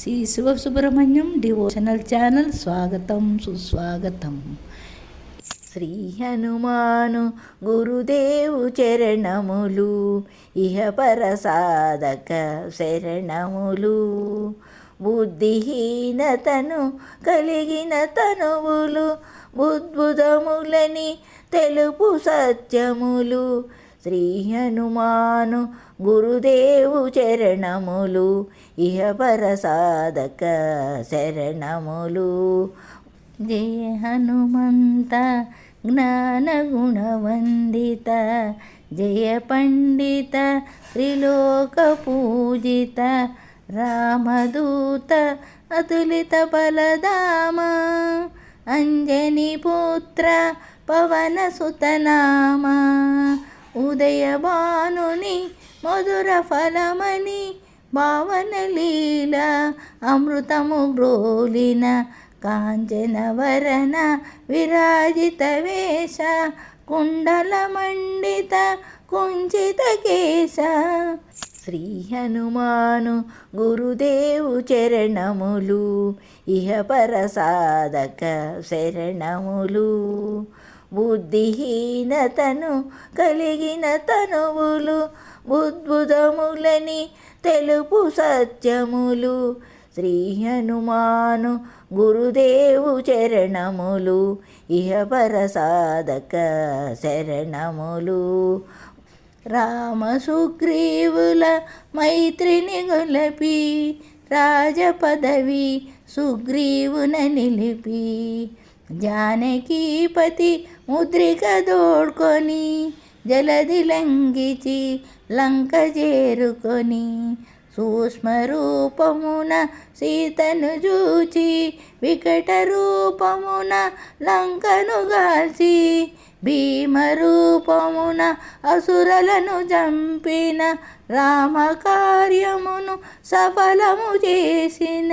Shri Shiva Subrahmanyam devotional channel స్వాగతం సుస్వాగతం. శ్రీ హనుమాను గురుదేవు చరణములు ఇహ పరసాధక శరణములు. బుద్ధిహీనతను కలిగిన తనువులు బుద్భుతములని తెలుపు సత్యములు. శ్రీ హనుమాను గురుదేవు చరణములు ఇహ పరసాధక శరణములు. జయ హనుమంత జ్ఞానగుణవందిత జయ పండిత త్రిలోక పూజిత రామదూత అతులిత బలదామ అంజని పుత్ర పవన సుతనామా. ఉదయభానుని మధుర ఫలమని భావన లీల అమృతము గ్రోలిన కాంచనవరణ విరాజిత వేష కుండల మండిత కుంచిత కేశ. శ్రీ హనుమాను గురుదేవు చరణములు ఇహ పరసాధక శరణములు. బుద్ధిహీనతను కలిగిన తనువులు బుద్భుతములని తెలుపు సత్యములు శ్రీ హనుమాను గురుదేవు చరణములు ఇహపర సాధక శరణములు. రామ సుగ్రీవుల మైత్రిని గొలపి రాజపదవి సుగ్రీవున నిలిపి జానకీపతి ముద్రిక దోడ్కొని జలది లంగిచి లంక చేరుకొని సూక్ష్మరూపమున సీతను చూచి వికట రూపమున లంకను గాల్చి భీమరూపమున అసురలను చంపిన రామకార్యమును సఫలము చేసిన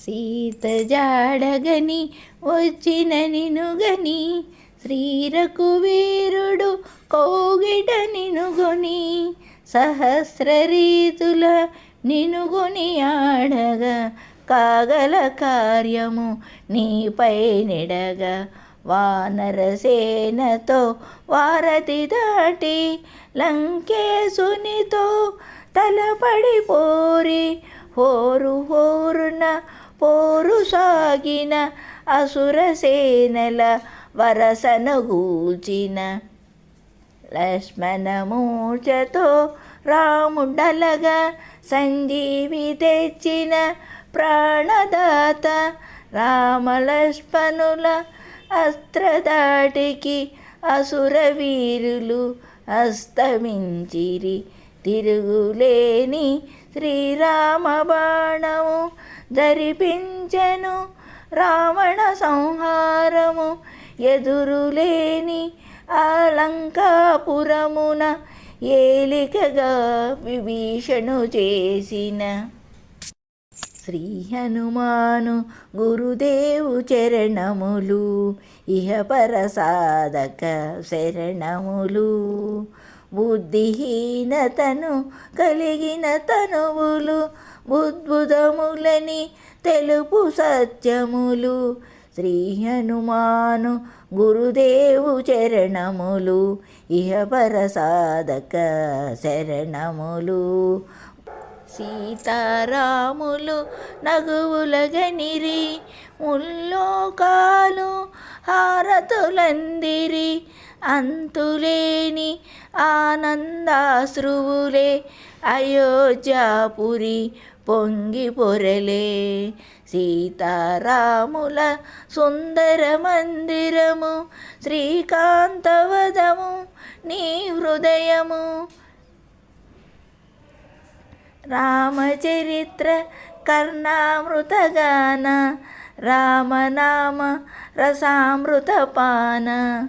సీత జాడగని వచ్చిన నినుగని శ్రీరకువీరుడు కోగిట నినుగొని సహస్ర రీతుల నినుగొని ఆడగా కాగల కార్యము నీపై నిడగా. వానరసేనతో వారతి దాటి లంకేశునితో తలపడిపోరి హోరు హోరున పోరు సాగిన అసురసేనల వరసను గూల్చిన లక్ష్మణమూర్చతో రాముడలగా సంజీవి తెచ్చిన ప్రాణదాత రామలక్ష్మణుల అస్త్రదాటికి అసుర వీరులు అస్తమించిరి. తిరుగులేని శ్రీరామ బాణ ధరిపించెను రావణ సంహారము ఎదురులేని అలంకాపురమున ఏలికగా విభీషణు చేసిన. శ్రీ హనుమాను గురుదేవు చరణములు ఇహ పరసాధక శరణములు. బుద్ధిహీనతను కలిగిన తనువులు బుద్భుతములని తెలుపు సత్యములు శ్రీ హనుమాను గురుదేవు చరణములు ఇహపర సాధక శరణములు. సీతారాములు నగువులగనిరి ముల్లోకాలు హారతులందిరి అంతులేని ఆనందాశ్రువులే అయోధ్యాపురి పొంగి పొరలే. సీతారాముల సుందర మందిరము శ్రీకాంతవదము నీ హృదయము. రామచరిత్ర కర్ణామృతగాన రామనామ రసామృతపాన.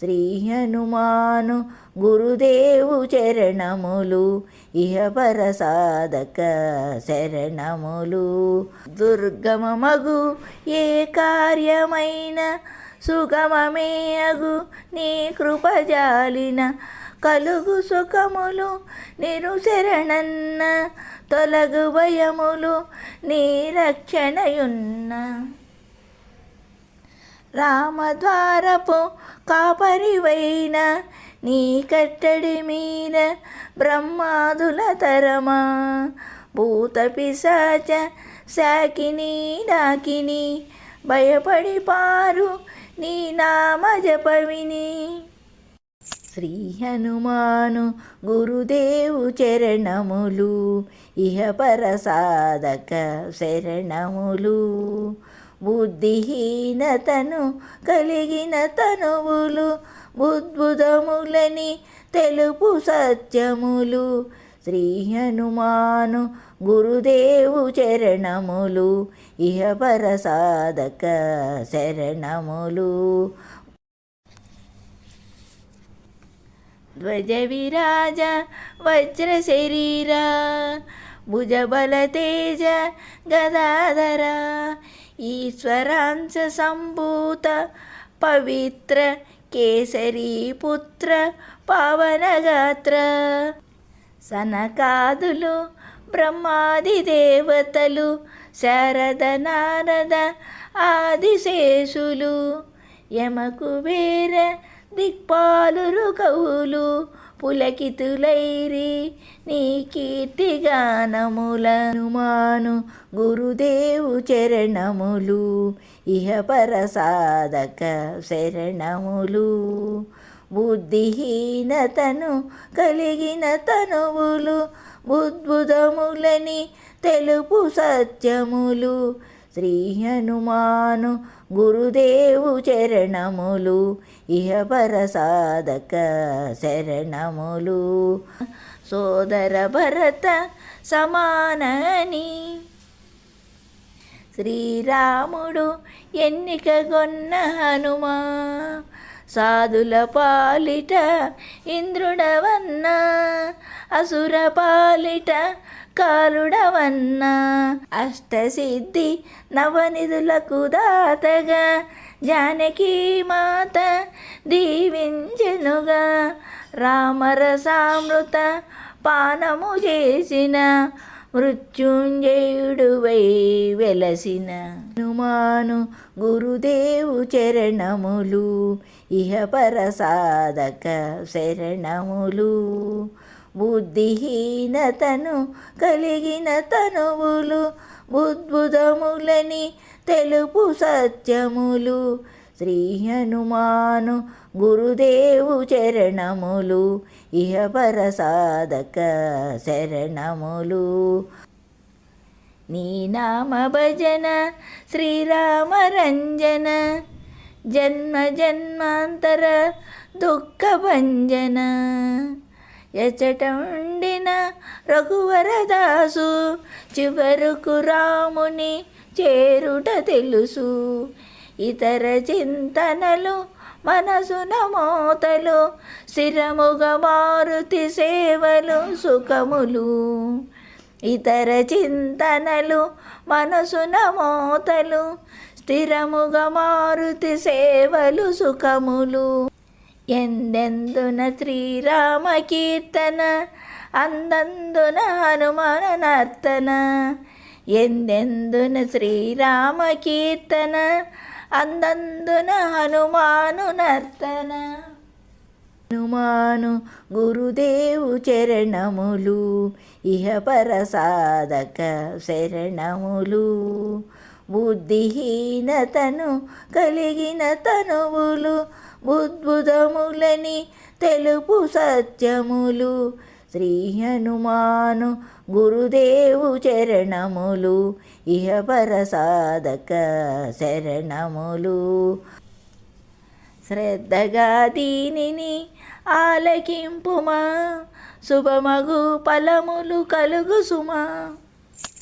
శ్రీ హనుమాను గురుదేవు చరణములు ఇహ పరసాధక శరణములు. దుర్గమమగు ఏ కార్యమైన సుగమమే అగు నీ కృపజాలిన కలుగు సుఖములు నిరు శరణన్న తొలగు భయములు నీ రక్షణయున్న రామద్వారపు కాపరివైన నీ కట్టడి మీద బ్రహ్మాదుల తరమా. భూత పిశాచ శాకిని డాకిని భయపడి పారు నీ నామ జపవిని. శ్రీ హనుమాను గురుదేవు చరణములు ఇహ పరసాధక శరణములు. బుద్ధిహీనతను కలిగిన తనువులు బుద్భుతములని తెలుపు సత్యములు శ్రీ హనుమాను గురుదేవు చరణములు ఇహ పరసాధక శరణములు. ధ్వజ విరాజ వజ్ర శరీర భుజబల తేజ గదాధర ఈశ్వరాంశ సంభూత పవిత్ర కేసరీ పుత్ర పవనగాత్ర సనకాదులు బ్రహ్మాది దేవతలు శారద నారద ఆదిశేషులు యమకు వేర దిక్పాలురు కవులు పులకితులైరి నీ కీర్తిగానములను మాను. గురుదేవు చరణములు ఇహ పరసాధక శరణములు. బుద్ధిహీనతను కలిగిన తనువులు బుద్భుతములని తెలుపు సత్యములు. శ్రీ హనుమాను గురుదేవు చరణములు ఇహ పరసాధక శరణములు. సోదర భరత సమానని శ్రీరాముడు ఎన్నికగొన్న హనుమా సాధుల పాలిట ఇంద్రుడవన్న అసుర పాలిట కాలుడవన్న అష్టసిద్ధి నవనిధులకు దాతగా జానకి మాత దీవించెనుగా రామరసామృత పానము చేసిన మృత్యుంజయుడువై వెలసిన. హనుమాను గురుదేవు చరణములు ఇహ పరసాధక శరణములు. బుద్ధిహీనతను కలిగిన తనువులు బుద్భుతములని తెలుపు సత్యములు శ్రీ హనుమాను గురుదేవు చరణములు ఇహ పరసాధక శరణములు. నీ నామ భజన శ్రీరామ రంజన జన్మ జన్మాంతర దుఃఖ భంజన. ఎచటండిన రఘువరదాసు చివరకు రాముని చేరుట తెలుసు. ఇతర చింతనలు మనసున మోతలు స్థిరముగా మారుతి సేవలు సుఖములు. ఇతర చింతనలు మనసున మోతలు స్థిరముగా మారుతి సేవలు సుఖములు. ఎందెందున శ్రీరామ కీర్తన అందందున హనుమాన నర్తన ఎందెందున శ్రీరామ కీర్తన అందందున హనుమాను నర్తన హనుమాను గురుదేవు చరణములు ఇహ పరసాధక శరణములు బుద్ధిహీనతను కలిగిన తనువులు బుద్భుతములని తెలుపు సత్యములు. శ్రీ హనుమాను గురుదేవు చరణములు ఇహపర సాధక శరణములు. శ్రద్ధగా దీనిని ఆలకింపుమా శుభమగు ఫలములు కలుగు సుమా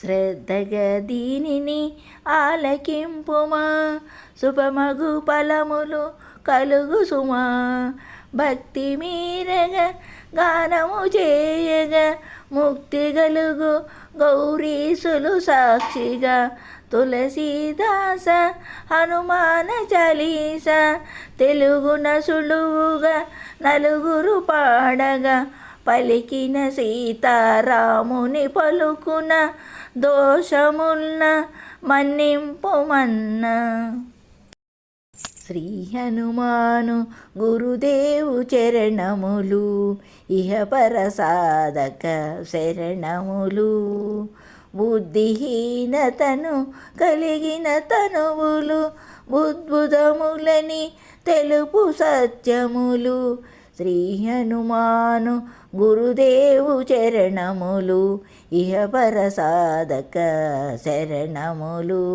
శ్రద్ధగా దీనిని ఆలకింపుమా. శుభమగు ఫలములు కలుగు సుమా భక్తి మీరగా గానము చేయగా ముక్తి గలుగు గౌరీసులు సాక్షిగా. తులసీదాస హనుమాన చాలీస తెలుగున సులువుగా నలుగురు పాడగా. పలికిన సీతారాముని పలుకున దోషమున్న మన్నింపుమన్న శ్రీ హనుమాను గురుదేవు చరణములు ఇహపర సాధక శరణములు బుద్ధిహీనతను కలిగిన తనువులు బుద్భుతములని తెలుపు సత్యములు శ్రీ హనుమాను గురుదేవు చరణములు ఇహపర సాధక శరణములు.